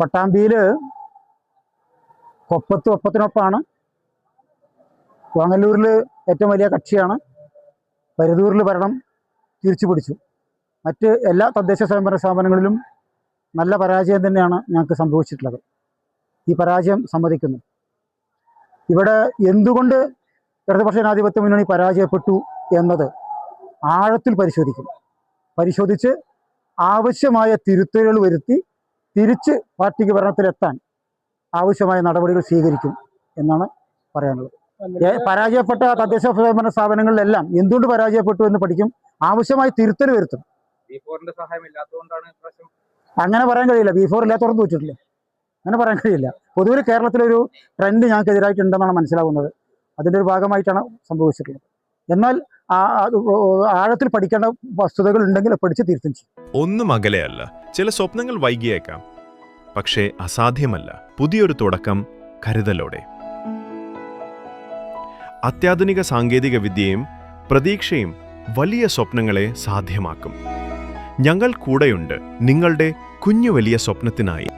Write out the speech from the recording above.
പട്ടാമ്പിയിൽ കൊപ്പത്ത് ഒപ്പത്തിനൊപ്പമാണ് വാങ്ങല്ലൂരിൽ ഏറ്റവും വലിയ കക്ഷിയാണ്. പരുതൂരിൽ ഭരണം തിരിച്ചു പിടിച്ചു. മറ്റ് എല്ലാ തദ്ദേശ സ്വയംഭരണ സ്ഥാപനങ്ങളിലും നല്ല പരാജയം തന്നെയാണ് ഞങ്ങൾക്ക് സംഭവിച്ചിട്ടുള്ളത്. ഈ പരാജയം സമ്മതിക്കുന്നു. ഇവിടെ എന്തുകൊണ്ട് ഇടതുപക്ഷ ജനാധിപത്യ മുന്നണി പരാജയപ്പെട്ടു എന്നത് ആഴത്തിൽ പരിശോധിക്കും. പരിശോധിച്ച് ആവശ്യമായ തിരുത്തലുകൾ വരുത്തി തിരിച്ച് പാർട്ടിക്ക് ഭരണത്തിലെത്താൻ ആവശ്യമായ നടപടികൾ സ്വീകരിക്കും എന്നാണ് പറയാനുള്ളത്. പരാജയപ്പെട്ട തദ്ദേശ സ്വയംഭരണ സ്ഥാപനങ്ങളിലെല്ലാം എന്തുകൊണ്ട് പരാജയപ്പെട്ടു എന്ന് പഠിക്കും? ആവശ്യമായി തിരുത്തൽ വരുത്തും. അങ്ങനെ പറയാൻ കഴിയില്ല. ബി ഫോർ ഇല്ലാത്ത തുറന്നു വെച്ചിട്ടില്ല. അങ്ങനെ പറയാൻ കഴിയില്ല. പൊതുവിൽ കേരളത്തിലൊരു ട്രെൻഡ് ഞങ്ങൾക്ക് എതിരായിട്ടുണ്ടെന്നാണ് മനസ്സിലാവുന്നത്. അതിന്റെ ഒരു ഭാഗമായിട്ടാണ് സംഭവിച്ചിട്ടുള്ളത്. എന്നാൽ ആഴത്തിൽ പഠിക്കേണ്ട വസ്തുതകൾ ഉണ്ടെങ്കിൽ പഠിച്ച് തിരുത്തും ചെയ്യും. ഒന്നും അകലെയല്ല ചില സ്വപ്നങ്ങൾ വൈകിയേക്കാം. പക്ഷേ അസാധ്യമല്ല. പുതിയൊരു തുടക്കം കരുതലോടെ. അത്യാധുനിക സാങ്കേതിക വിദ്യയും പ്രതീക്ഷയും വലിയ സ്വപ്നങ്ങളെ സാധ്യമാക്കും. ഞങ്ങൾ കൂടെയുണ്ട് നിങ്ങളുടെ കുഞ്ഞു വലിയ സ്വപ്നത്തിനായി.